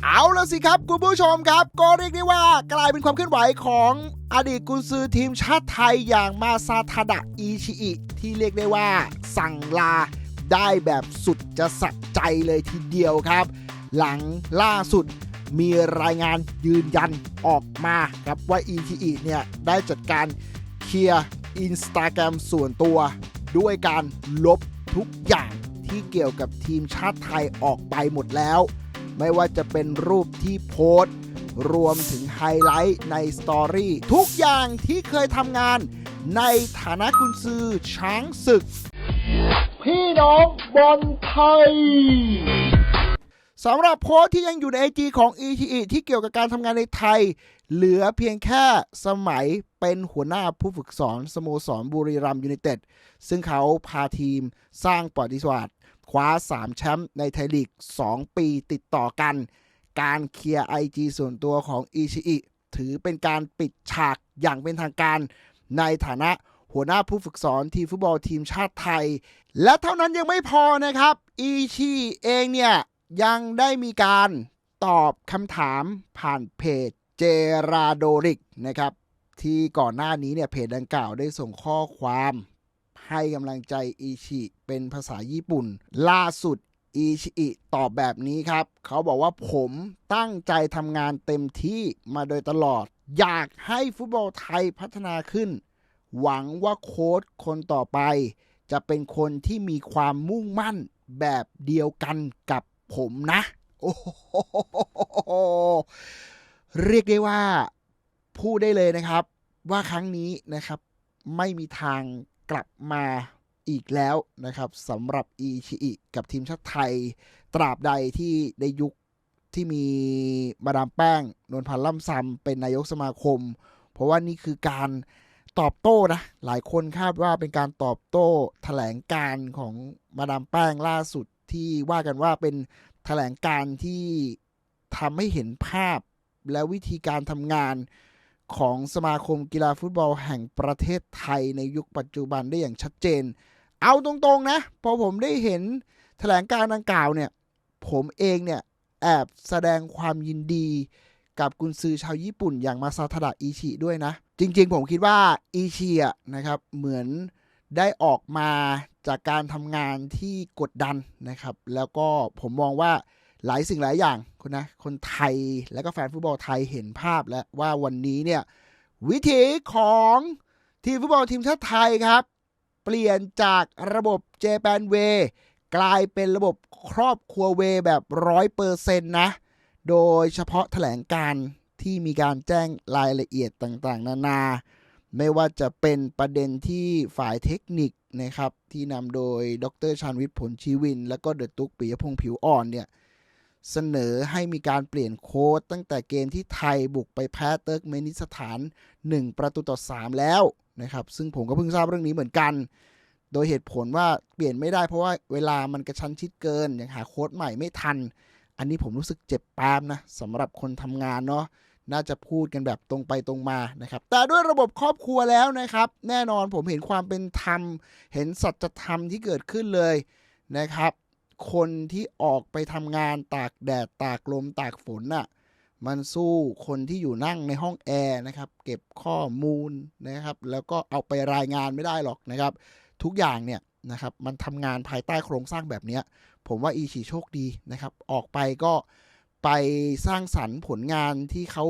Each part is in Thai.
เอาละสิครับคุณผู้ชมครับ ก็เรียกได้ว่ากลายเป็นความเคลื่อนไหวของอดีตกุนซือทีมชาติไทยอย่างมาซาทาดะอิชิอิ ที่เรียกได้ว่าสั่งลาได้แบบสุดจะสักใจเลยทีเดียวครับ หลังล่าสุดมีรายงานยืนยันออกมาครับว่า ETE เนี่ยได้จัดการเคลียร์อินสตาแกรมส่วนตัว ด้วยการลบทุกอย่างที่เกี่ยวกับทีมชาติไทยออกไปหมดแล้ว ไม่ว่าจะเป็นรูปที่โพสต์ รวมถึงไฮไลท์ในสตอรี่ทุกอย่างที่เคยทำงาน ในฐานะกุนซือช้างศึก พี่น้องบอลไทยสำหรับโพสต์ที่ยังอยู่ใน IG ของ ETE ที่เกี่ยวกับการทำงานในไทย เหลือเพียงแค่สมัยเป็นหัวหน้าผู้ฝึกสอนสโมสรบุรีรัมย์ยูไนเต็ด ซึ่งเขาพาทีมสร้างประวัติศาสตร์ คว้า 3 แชมป์ในไทยลีก 2 ปีติดต่อกัน การเคลียร์ IG ส่วนตัวของอิชิอิถือเป็นการปิดฉากอย่างเป็นทางการ ในฐานะหัวหน้าผู้ฝึกสอนทีมฟุตบอลทีมชาติไทย และเท่านั้นยังไม่พอนะครับอิชิเองเนี่ยยังได้มีการตอบคำถามผ่านเพจเจราโดริกนะครับที่ก่อนหน้านี้เนี่ยเพจดังกล่าวได้ส่งข้อความ ให้กำลังใจอิชิเป็นภาษาญี่ปุ่น ล่าสุดอิชิตอบแบบนี้ครับ เขาบอกว่าผมตั้งใจทำงานเต็มที่มาโดยตลอด อยากให้ฟุตบอลไทยพัฒนาขึ้น หวังว่าโค้ชคนต่อไป จะเป็นคนที่มีความมุ่งมั่นแบบเดียวกันกับผมนะ โอ้โหเรียกได้ว่าพูดได้เลยนะครับ ว่าครั้งนี้นะครับ ไม่มีทาง กลับมาอีกแล้วนะครับสำหรับอีชิอิกับทีมชาติไทย ตราบใดที่ในยุคที่มีมาดามแป้งนวลพันธ์ล่ำซำเป็นนายกสมาคม เพราะว่านี่คือการตอบโต้นะ หลายคนคาดว่าเป็นการตอบโต้แถลงการของมาดามแป้งล่าสุดที่ว่ากันว่าเป็นแถลงการที่ทำให้เห็นภาพและวิธีการทำงาน ของสมาคมกีฬาฟุตบอลแห่งประเทศไทยในยุคปัจจุบันได้อย่างชัดเจน เอาตรงๆนะ พอผมได้เห็นแถลงการดังกล่าวเนี่ย ผมเองเนี่ย แอบแสดงความยินดีกับกุนซือชาวญี่ปุ่นอย่างมาซาทาดะอิชิด้วยนะ จริงๆ ผมคิดว่าอิชิอะนะครับ เหมือนได้ออกมาจากการทำงานที่กดดันนะครับ แล้วก็ผมมองว่า หลายสิ่งหลายอย่างคุณนะคนไทยและก็แฟนฟุตบอลไทยเห็นภาพแล้วว่าวันนี้เนี่ยวิถีของทีมฟุตบอลทีมชาติไทยครับ เปลี่ยนจากระบบเจแปนเวกลายเป็นระบบครอบครัวเวแบบร้อยเปอร์เซ็นต์นะ โดยเฉพาะแถลงการที่มีการแจ้งรายละเอียดต่างๆ นานา ไม่ว่าจะเป็นประเด็นที่ฝ่ายเทคนิคนะครับ ที่นำโดยดรชานวิทย์ผลชีวิน และก็เดอะตุกปิยพงษ์ผิวอ่อนเนี่ย เสนอให้มีการเปลี่ยนโค้ดตั้งแต่เกมที่ไทยบุกไปแพ้เติร์กเมนิสถาน 1 ประตูต่อ 3 แล้วนะครับ ซึ่งผมก็เพิ่งทราบเรื่องนี้เหมือนกัน โดยเหตุผลว่าเปลี่ยนไม่ได้เพราะว่าเวลามันกระชั้นชิดเกินยังหาโค้ดใหม่ไม่ทัน อันนี้ผมรู้สึกเจ็บแป๊บนะสำหรับคนทำงานเนาะน่าจะพูดกันแบบตรงไปตรงมานะครับ แต่ด้วยระบบครอบครัวแล้วนะครับ แน่นอนผมเห็นความเป็นธรรม เห็นสัจธรรมที่เกิดขึ้นเลยนะครับ คนที่ออกไปทำงานตากแดดตากลมตากฝนน่ะมันสู้คนที่อยู่นั่งในห้องแอร์นะครับ เก็บข้อมูลนะครับ แล้วก็เอาไปรายงานไม่ได้หรอกนะครับ ทุกอย่างเนี่ยนะครับมันทำงานภายใต้โครงสร้างแบบนี้ผมว่าอีชีโชคดีนะครับ ออกไปก็ไปสร้างสรรค์ผลงานที่เขา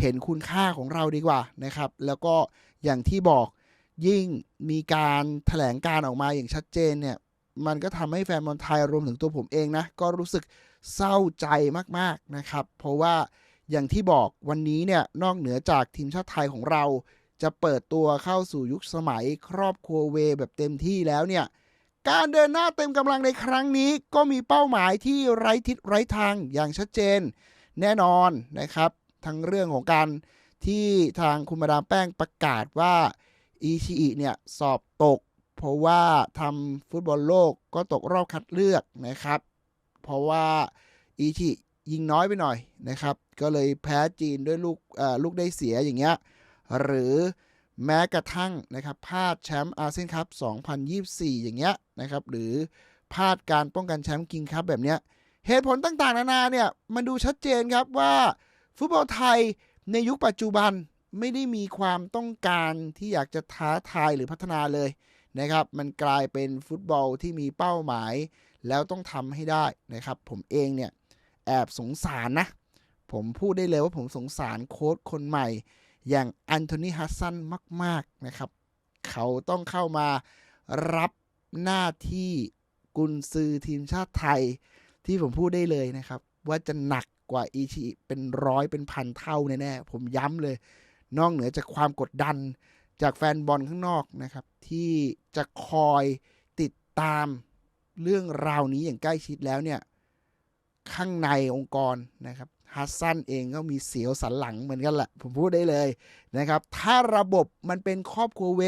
เห็นคุณค่าของเราดีกว่านะครับ แล้วก็อย่างที่บอกยิ่งมีการแถลงการออกมาอย่างชัดเจนเนี่ย มันก็ทำให้แฟนบอลไทยรวมถึงตัวผมเองนะ ก็รู้สึกเศร้าใจมากๆนะครับ เพราะว่าอย่างที่บอกวันนี้เนี่ยนอกเหนือจากทีมชาติไทยของเรา จะเปิดตัวเข้าสู่ยุคสมัยครอบครัวเวแบบเต็มที่แล้วเนี่ยการเดินหน้าเต็มกำลังในครั้งนี้ก็มีเป้าหมายที่ไร้ทิศไร้ทางอย่างชัดเจน แน่นอนนะครับ ทั้งเรื่องของการที่ทางคุณมาดามแป้งประกาศว่าอีชีเนี่ยสอบตก เพราะว่าทำฟุตบอลโลกก็ตกรอบคัดเลือกนะครับ เพราะว่าอีชียิงน้อยไปหน่อยนะครับ ก็เลยแพ้จีนด้วยลูกลูกได้เสียอย่างเงี้ยหรือแม้กระทั่งนะครับพลาดแชมป์อาเซียนคัพ 2024 อย่างเงี้ยนะครับ หรือพลาดการป้องกันแชมป์กิงคัพแบบเนี้ยเหตุผลต่างๆ นานาเนี่ยมันดูชัดเจนครับว่าฟุตบอลไทยในยุคปัจจุบันไม่ได้มีความต้องการที่อยากจะท้าทายหรือพัฒนาเลย นะครับ มันกลายเป็นฟุตบอลที่มีเป้าหมาย แล้วต้องทำให้ได้นะครับ ผมเองเนี่ยแอบสงสารนะ ผมพูดได้เลยว่าผมสงสารโค้ชคนใหม่ อย่างแอนโทนีฮัสซันมาก ๆ นะครับ เขาต้องเข้ามารับหน้าที่กุนซือทีมชาติไทย ที่ผมพูดได้เลยนะครับ ว่าจะหนักกว่าอีชิเป็นร้อยเป็นพันเท่าแน่ๆผมย้ำเลย นอกเหนือจากความกดดัน จากแฟนบอลข้างนอกนะครับ ที่จะคอยติดตามเรื่องราวนี้อย่างใกล้ชิดแล้วเนี่ย ข้างในองค์กรนะครับฮัสซันเองก็มีเสียวสันหลังเหมือนกันแหละผมพูดได้เลยนะครับ ถ้าระบบมันเป็นครอบครัวเว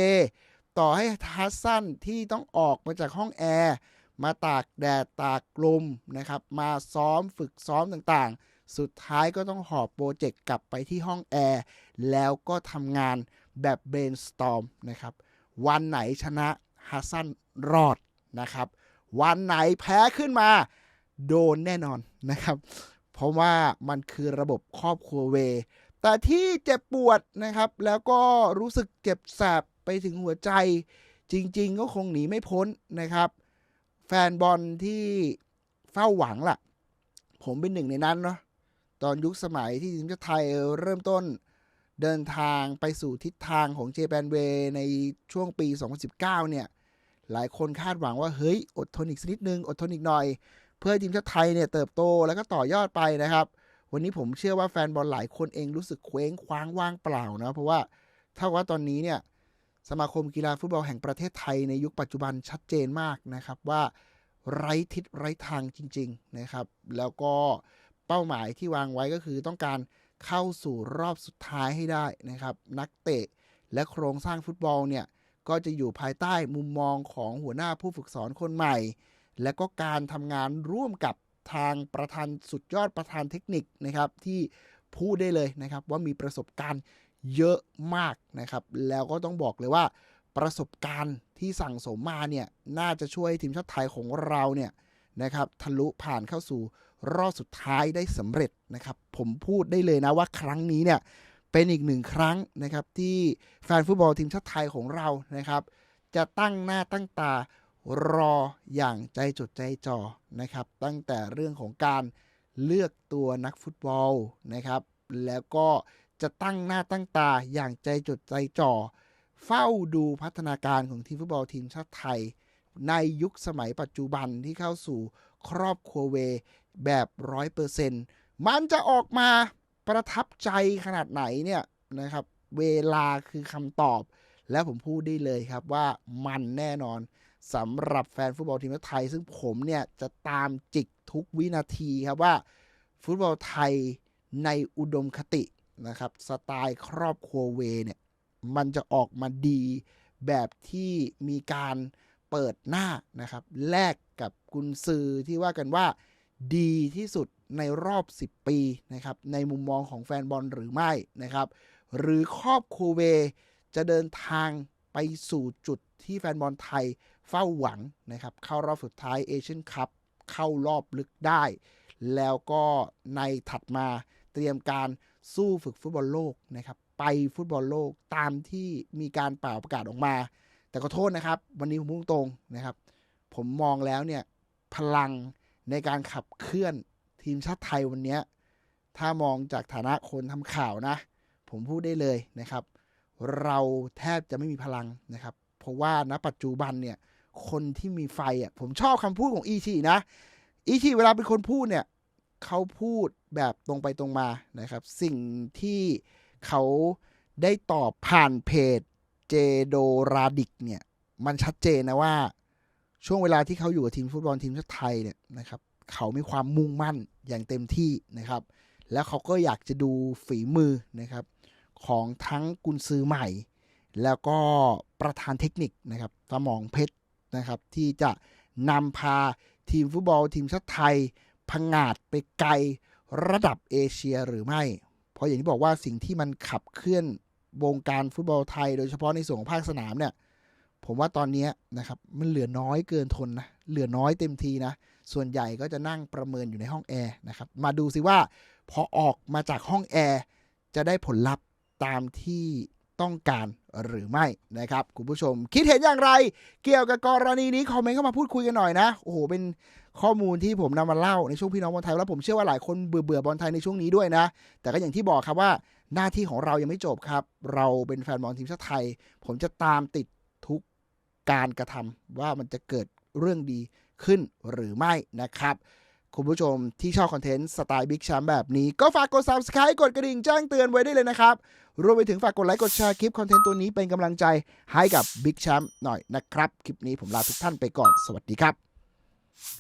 ต่อให้ฮัสซันที่ต้องออกมาจากห้องแอร์มาตากแดดตากลมนะครับ มาซ้อมฝึกซ้อมต่างๆ สุดท้ายก็ต้องหอบโปรเจกต์กลับไปที่ห้องแอร์แล้วก็ทำงาน แบบ brainstorm นะครับ วันไหนชนะฮัสซันรอดนะครับ วันไหนแพ้ขึ้นมา โดนแน่นอนนะครับ เพราะว่ามันคือระบบครอบครัวเว แต่ที่เจ็บปวดนะครับ แล้วก็รู้สึกเจ็บแสบไปถึงหัวใจ จริง ๆ ก็คงหนีไม่พ้นนะครับ แฟนบอลที่เฝ้าหวังล่ะ ผมเป็นหนึ่งในนั้นเนาะตอนยุคสมัยที่ทีมชาติไทยเริ่มต้น เดินทางไปสู่ทิศทางของเจแปนเวในช่วงปี 2019 เนี่ย หลายคนคาดหวังว่า เฮ้ย อดทนอีกสักนิดนึง อดทนอีกหน่อย เพื่อทีมชาติไทยเนี่ยเติบโตแล้วก็ต่อยอดไปนะครับ วันนี้ผมเชื่อว่าแฟนบอลหลายคนเองรู้สึกเคว้งคว้างว่างเปล่านะเพราะว่าเท่ากับว่าตอนนี้เนี่ยสมาคมกีฬาฟุตบอลแห่งประเทศไทยในยุคปัจจุบันชัดเจนมากนะครับว่าไร้ทิศไร้ทางจริง ๆนะครับ แล้วก็เป้าหมายที่วางไว้ก็คือต้องการ เข้าสู่รอบสุดท้ายให้ได้นะครับ นักเตะและโครงสร้างฟุตบอลเนี่ย ก็จะอยู่ภายใต้มุมมองของหัวหน้าผู้ฝึกสอนคนใหม่ และก็การทำงานร่วมกับทางประธานสุดยอดประธานเทคนิคนะครับ ที่พูดได้เลยนะครับ ว่ามีประสบการณ์เยอะมากนะครับ แล้วก็ต้องบอกเลยว่า ประสบการณ์ที่สั่งสมมาเนี่ย น่าจะช่วยทีมชาติไทยของเราเนี่ยนะครับทะลุผ่านเข้าสู่ รอบสุดท้ายได้สำเร็จนะครับ ผมพูดได้เลยนะว่าครั้งนี้เนี่ยเป็นอีกหนึ่งครั้งนะครับที่แฟนฟุตบอลทีมชาติไทยของเรานะครับ จะตั้งหน้าตั้งตารออย่างใจจดใจจ่อนะครับ ตั้งแต่เรื่องของการเลือกตัวนักฟุตบอลนะครับ แล้วก็จะตั้งหน้าตั้งตาอย่างใจจดใจจ่อ เฝ้าดูพัฒนาการของทีมฟุตบอลทีมชาติไทย ในยุคสมัยปัจจุบันที่เข้าสู่ ครอบครัวเวแบบร้อยเปอร์เซ็นต์มันจะออกมาประทับใจขนาดไหนเนี่ยนะครับ เวลาคือคำตอบ แล้วผมพูดได้เลยครับว่ามันแน่นอนสำหรับแฟนฟุตบอลทีมชาติไทย ซึ่งผมเนี่ยจะตามจิกทุกวินาทีครับว่า ฟุตบอลไทยในอุดมคตินะครับสไตล์ครอบครัวเวเนี่ยมันจะออกมาดีแบบที่มีการ เปิดหน้านะครับ แลกกับกุนซือที่ว่ากันว่าดีที่สุดในรอบ 10 ปีนะครับ ในมุมมองของแฟนบอลหรือไม่นะครับ หรือครอบครัวเวจะเดินทางไปสู่จุดที่แฟนบอลไทยเฝ้าหวังนะครับ เข้ารอบสุดท้ายเอเชียนคัพเข้ารอบลึกได้ แล้วก็ในถัดมาเตรียมการสู้ฝึกฟุตบอลโลกนะครับ ไปฟุตบอลโลกตามที่มีการเป่าประกาศออกมา แต่ขอโทษนะครับ วันนี้ผมพุ่งตรงนะครับ ผมมองแล้วเนี่ยพลังในการขับเคลื่อนทีมชาติไทยวันนี้ ถ้ามองจากฐานะคนทำข่าวนะ ผมพูดได้เลยนะครับ เราแทบจะไม่มีพลังนะครับ เพราะว่าณปัจจุบันเนี่ย คนที่มีไฟอะ ผมชอบคำพูดของอีชีนะ อีชีเวลาเป็นคนพูดเนี่ยเขาพูดแบบตรงไปตรงมานะครับ สิ่งที่เขาได้ตอบผ่านเพจ เจโดราดิกเนี่ย มันชัดเจนนะว่า ช่วงเวลาที่เขาอยู่กับทีมฟุตบอลทีมชาติไทยเนี่ยนะครับเขามีความมุ่งมั่นอย่างเต็มที่นะครับ แล้วเขาก็อยากจะดูฝีมือนะครับ ของทั้งกุนซือใหม่ แล้วก็ประธานเทคนิคนะครับสมองเพชรนะครับ ที่จะนำพาทีมฟุตบอลทีมชาติไทยพังงาดไปไกลระดับเอเชียหรือไม่ เพราะอย่างที่บอกว่าสิ่งที่มันขับเคลื่อน วงการฟุตบอลไทย โดยเฉพาะในส่วนของภาคสนามเนี่ย ผมว่าตอนนี้นะครับมันเหลือน้อยเกินทนนะ เหลือน้อยเต็มทีนะ ส่วนใหญ่ก็จะนั่งประเมินอยู่ในห้องแอร์นะครับ มาดูสิว่าพอออกมาจากห้องแอร์จะได้ผลลัพธ์ตามที่ต้องการหรือไม่นะครับ คุณผู้ชมคิดเห็นอย่างไร เกี่ยวกับกรณีนี้คอมเมนต์เข้ามาพูดคุยกันหน่อยนะ โอ้โห เป็นข้อมูลที่ผมนำมาเล่าในช่วงพี่น้องบอลไทยแล้วผมเชื่อว่าหลายคนเบื่อเบื่อบอลไทยในช่วงนี้ด้วยนะ แต่ก็อย่างที่บอกครับว่า หน้าที่ของเรายังไม่จบครับ เราเป็นแฟนบอลทีมชาติไทย ผมจะตามติดทุกการกระทำว่ามันจะเกิดเรื่องดีขึ้นหรือไม่นะครับ คุณผู้ชมที่ชอบคอนเทนต์สไตล์บิ๊กแชมป์แบบนี้ ก็ฝากกด subscribe กดกระดิ่งแจ้งเตือนไว้ได้เลยนะครับ รวมไปถึงฝากกดไลค์กดแชร์คลิปคอนเทนต์ตัวนี้เป็นกำลังใจให้กับบิ๊กแชมป์หน่อยนะครับ คลิปนี้ผมลาทุกท่านไปก่อนสวัสดีครับ